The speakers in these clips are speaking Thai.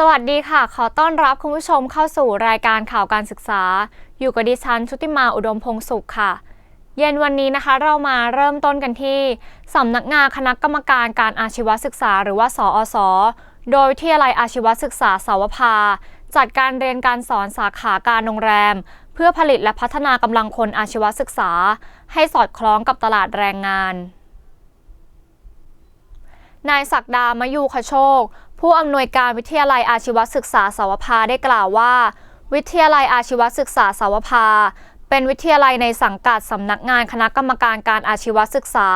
สวัสดีค่ะ ขอต้อนรับคุณผู้ชมเข้าสู่รายการข่าวการศึกษา อยู่กับดิฉันชุติมาอุดมพงสุขค่ะ เย็นวันนี้นะคะเรามาเริ่มต้นกันที่สำนักงานคณะกรรมการการอาชีวศึกษา หรือว่าสอสโดยวิทยาลัยอาชีวศึกษาสาวภา จัดการเรียนการสอนสาขาการโรงแรม เพื่อผลิตและพัฒนากำลังคนอาชีวศึกษา ให้สอดคล้องกับตลาดแรงงานนายศักดามยูขโชค ผู้อำนวยการวิทยาลัยอาชีวศึกษาสาวภาได้กล่าวว่า วิทยาลัยอาชีวศึกษาสาวภาเป็นวิทยาลัยในสังกัดสำนักงานคณะกรรมการการอาชีวศึกษา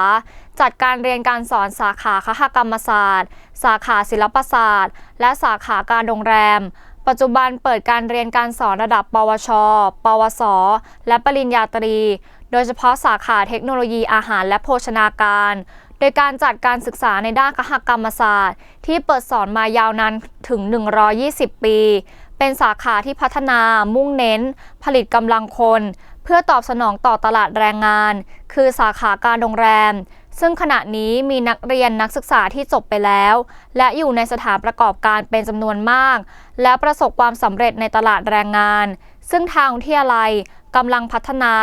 จัดการเรียนการสอนสาขาคหกรรมศาสตร์ สาขาศิลปศาสตร์ และสาขาการโรงแรม ปัจจุบันเปิดการเรียนการสอนระดับ ปวช ปวส และปริญญาตรี โดยเฉพาะสาขาเทคโนโลยีอาหารและโภชนาการ ดยการจัดการศึกษาในด้านคหกรรมศาสตร์ ที่เปิดสอนมายาวนานถึง 120 ปี เป็นสาขาที่พัฒนามุ่งเน้น ผลิตกำลังคน เพื่อตอบสนองต่อตลาดแรงงาน คือสาขาการโรงแรม ซึ่งขณะนี้มีนักเรียนนักศึกษาที่จบไปแล้ว และอยู่ในสถานประกอบการเป็นจำนวนมาก และประสบความสำเร็จในตลาดแรงงาน ซึ่งทางวิทยาลัยกำลังพัฒนา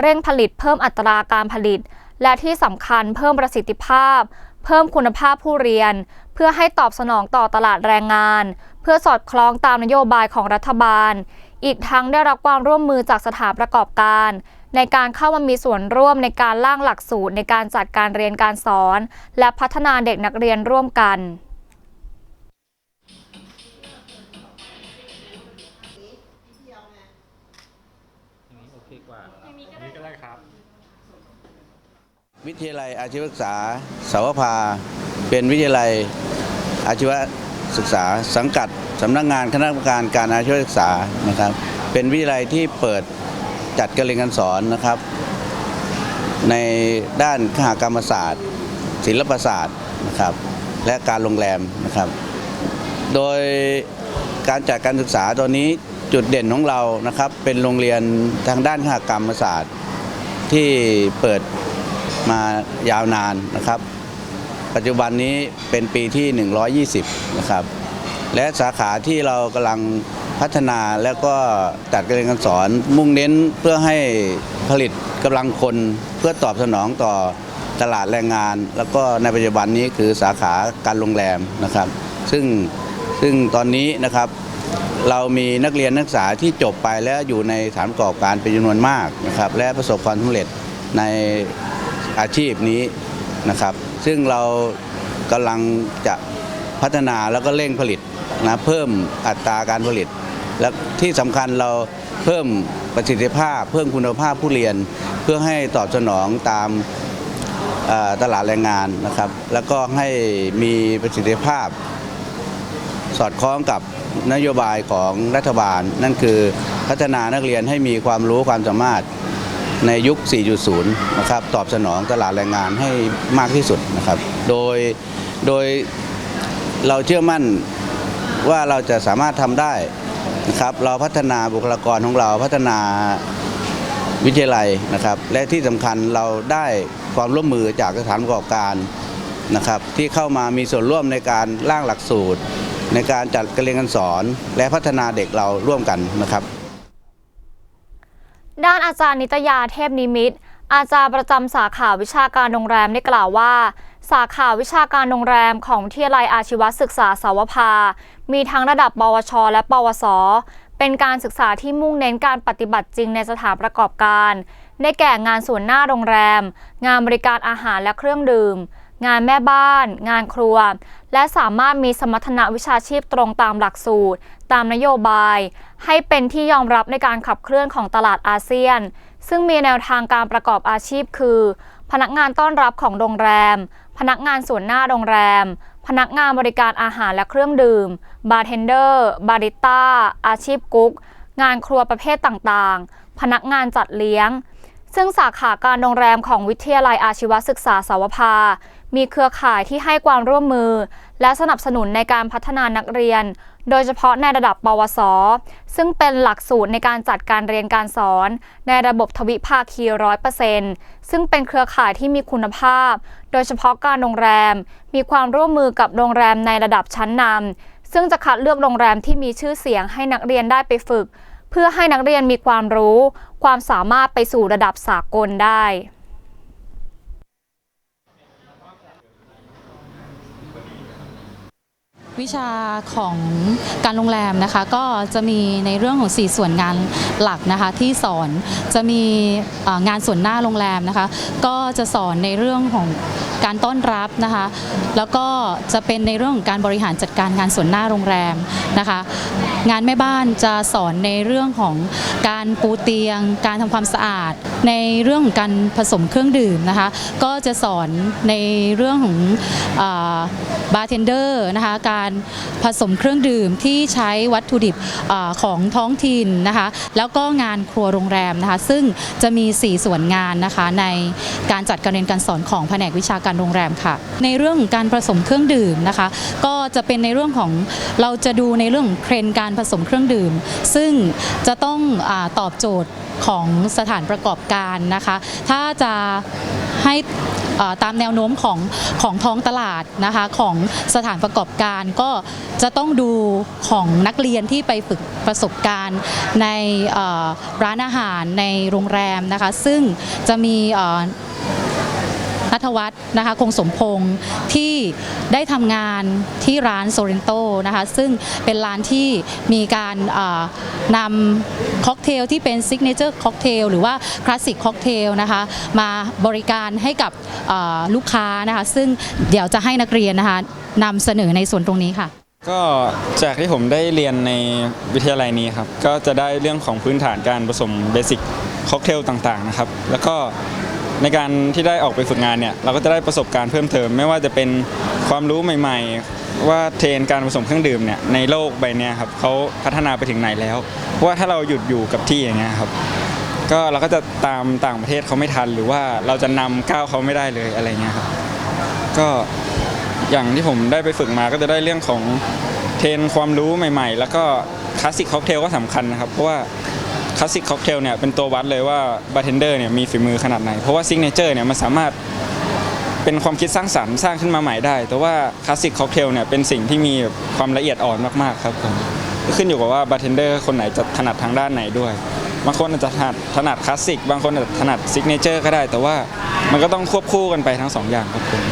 เร่งผลิตเพิ่มอัตราการผลิต และที่สำคัญเพิ่มประสิทธิภาพ เพิ่มคุณภาพผู้เรียน เพื่อให้ตอบสนองต่อตลาดแรงงาน เพื่อสอดคล้องตามนโยบายของรัฐบาล อีกทั้งได้รับความร่วมมือจากสถานประกอบการ ในการเข้ามามีส่วนร่วมในการร่างหลักสูตรในการจัดการเรียนการสอน และพัฒนาเด็กนักเรียนร่วมกันอย่างนี้โอเคกว่าอย่างนี้ก็ได้ครับ วิทยาลัยอาชีวศึกษาสาวภา เป็นวิทยาลัยอาชีวศึกษา สังกัดสำนักงานคณะกรรมการการอาชีวศึกษานะครับ เป็นวิทยาลัยที่เปิดจัดการเรียนการสอนนะครับ ในด้านคหกรรมศาสตร์ ศิลปศาสตร์นะครับ และการโรงแรมนะครับ โดยการจัดการศึกษาตอนนี้จุดเด่นของเรานะครับ เป็นโรงเรียนทางด้านคหกรรมศาสตร์ที่เปิด มายาวนานนะครับ ปัจจุบันนี้เป็นปีที่ 120 นะครับ และสาขาที่เรากำลังพัฒนาแล้วก็จัดการเรียนการสอน มุ่งเน้นเพื่อให้ผลิตกำลังคนเพื่อตอบสนองต่อตลาดแรงงาน แล้วก็ในปัจจุบันนี้คือสาขาการโรงแรมนะครับ ซึ่งซึ่งตอนนี้นะครับเรามีนักเรียนนักศึกษาที่จบไปแล้วอยู่ในสถานประกอบการเป็นจำนวนมากนะครับและประสบความสำเร็จใน อาชีพนี้นะครับ ซึ่งเรากำลังจะพัฒนาแล้วก็เร่งผลิตนะเพิ่มอัตราการผลิต และที่สำคัญเราเพิ่มประสิทธิภาพ เพิ่มคุณภาพผู้เรียน เพื่อให้ตอบสนองตามตลาดแรงงานนะครับ แล้วก็ให้มีประสิทธิภาพ สอดคล้องกับนโยบายของรัฐบาล นั่นคือพัฒนานักเรียนให้มีความรู้ความสามารถ ในยุค 4.0 นะครับตอบสนองตลาดแรงงานให้มากที่สุดนะครับ โดยโดยเราเชื่อมั่นว่าเราจะสามารถทำได้นะครับ เราพัฒนาบุคลากรของเราพัฒนาวิทยาลัยนะครับ และที่สำคัญเราได้ความร่วมมือจากสถานประกอบการนะครับที่เข้ามามีส่วนร่วมในการร่างหลักสูตร ในการจัดการเรียนการสอน และพัฒนาเด็กเราร่วมกันนะครับ ด้านอาจารย์นิตยาเทพนิมิต อาจารย์ประจำสาขาวิชาการโรงแรมได้กล่าวว่า สาขาวิชาการโรงแรมของวิทยาลัยอาชีวศึกษาสาวภา มีทั้งระดับปวช และปวส เป็นการศึกษาที่มุ่งเน้นการปฏิบัติจริงในสถานประกอบการ ได้แก่งานส่วนหน้าโรงแรม งานบริการอาหารและเครื่องดื่ม งานแม่บ้าน งานครัว และสามารถมีสมรรถนะวิชาชีพตรงตามหลักสูตร ตามนโยบาย ให้เป็นที่ยอมรับในการขับเคลื่อนของตลาดอาเซียน ซึ่งมีแนวทางการประกอบอาชีพคือ พนักงานต้อนรับของโรงแรม พนักงานส่วนหน้าโรงแรม พนักงานบริการอาหารและเครื่องดื่ม บาร์เทนเดอร์ บาริสต้า อาชีพกุ๊ก งานครัวประเภทต่างๆ พนักงานจัดเลี้ยงซึ่งสาขาการโรงแรมของวิทยาลัยอาชีวศึกษาสาวภา มีเครือข่ายที่ให้ความร่วมมือ และสนับสนุนในการพัฒนานักเรียน โดยเฉพาะในระดับปวส ซึ่งเป็นหลักสูตรในการจัดการเรียนการสอน ในระบบทวิภาคีร้อยเปอร์เซ็นต์ซึ่งเป็นเครือข่ายที่มีคุณภาพ โดยเฉพาะการโรงแรม มีความร่วมมือกับโรงแรมในระดับชั้นนำซึ่งจะคัดเลือกโรงแรมที่มีชื่อเสียงให้นักเรียนได้ไปฝึก เพื่อให้นักเรียนมีความรู้ ความสามารถไปสู่ระดับสากลได้ วิชาของการโรงแรมนะคะ ก็จะมีในเรื่องของ 4 ส่วนงานหลักนะคะที่สอนจะมีงานส่วนหน้าโรงแรมนะคะ ก็จะสอนในเรื่องของการต้อนรับนะคะ แล้วก็จะเป็นในเรื่องของการบริหารจัดการงานส่วนหน้าโรงแรมนะคะ งานแม่บ้านจะสอนในเรื่องของการปูเตียง การทำความสะอาดในเรื่องของการผสมเครื่องดื่มนะคะ ก็จะสอนในเรื่องของบาร์เทนเดอร์นะคะการผสมเครื่องดื่มที่ใช้วัตถุดิบอของท้องถิ่นนะคะ แล้วก็งานครัวโรงแรมนะคะ ซึ่งจะมี 4 ส่วนงานนะคะในการจัดการเรียนการสอนของแผนกวิชาการโรงแรมค่ะ ในเรื่องของการผสมเครื่องดื่มนะคะ ก็จะเป็นในเรื่องของเราจะดูในเรื่องเทรนการผสมเครื่องดื่ม ซึ่งจะต้องอตอบโจทย์ ของสถานประกอบการนะคะ ถ้าจะให้ตามแนวโน้มของของท้องตลาดนะคะของสถานประกอบการก็จะต้องดูของนักเรียนที่ไปฝึกประสบการณ์ในร้านอาหารในโรงแรมนะคะ ซึ่งจะมี นัทวัฒน์นะคะคงสมพงษ์ที่ได้ทำงานที่ร้านโซเรนโตนะคะซึ่งเป็นร้านที่มีการนำค็อกเทลที่เป็นซิกเนเจอร์ค็อกเทลหรือว่าคลาสสิกค็อกเทลนะคะมาบริการให้กับลูกค้านะคะซึ่งเดี๋ยวจะให้นักเรียนนะคะนำเสนอในส่วนตรงนี้ค่ะก็จากที่ผมได้เรียนในวิทยาลัยนี้ครับ ก็จะได้เรื่องของพื้นฐานการผสมเบสิกค็อกเทลต่างๆนะครับ แล้วก็ ในการที่ได้ออกไปฝึกงานเนี่ยเราก็จะได้ประสบการณ์เพิ่มเติม ไม่ว่าจะเป็นความรู้ใหม่ ๆ ว่าเทรนการผสมเครื่องดื่มเนี่ยในโลกใบนี้ครับเขาพัฒนาไปถึงไหนแล้วเพราะว่าถ้าเราหยุดอยู่กับที่อย่างเงี้ยครับก็เราก็จะตามต่างประเทศเขาไม่ทัน หรือว่าเราจะนำก้าวเขาไม่ได้เลยอะไรเงี้ยครับก็อย่างที่ผมได้ไปฝึกมาก็จะได้เรื่องของเทรนความรู้ใหม่ ๆ แล้วก็คลาสสิกค็อกเทลก็สำคัญนะครับเพราะว่า คลาสสิกค็อกเทลเนี่ยเป็นตัววัดเลยว่าบาร์เทนเดอร์เนี่ยมีฝีมือขนาดไหน เพราะว่าซิกเนเจอร์เนี่ยมันสามารถเป็นความคิดสร้างสรรค์สร้างขึ้นมาใหม่ได้ แต่ว่าคลาสสิกค็อกเทลเนี่ยเป็นสิ่งที่มีความละเอียดอ่อนมากๆครับผมขึ้นอยู่กับว่าบาร์เทนเดอร์คนไหนจะถนัดทางด้านไหนด้วยบางคนอาจจะถนัดถนัดคลาสสิกบางคนอาจจะถนัดซิกเนเจอร์ก็ได้ แต่ว่ามันก็ต้องควบคู่กันไปทั้งสองอย่างครับผม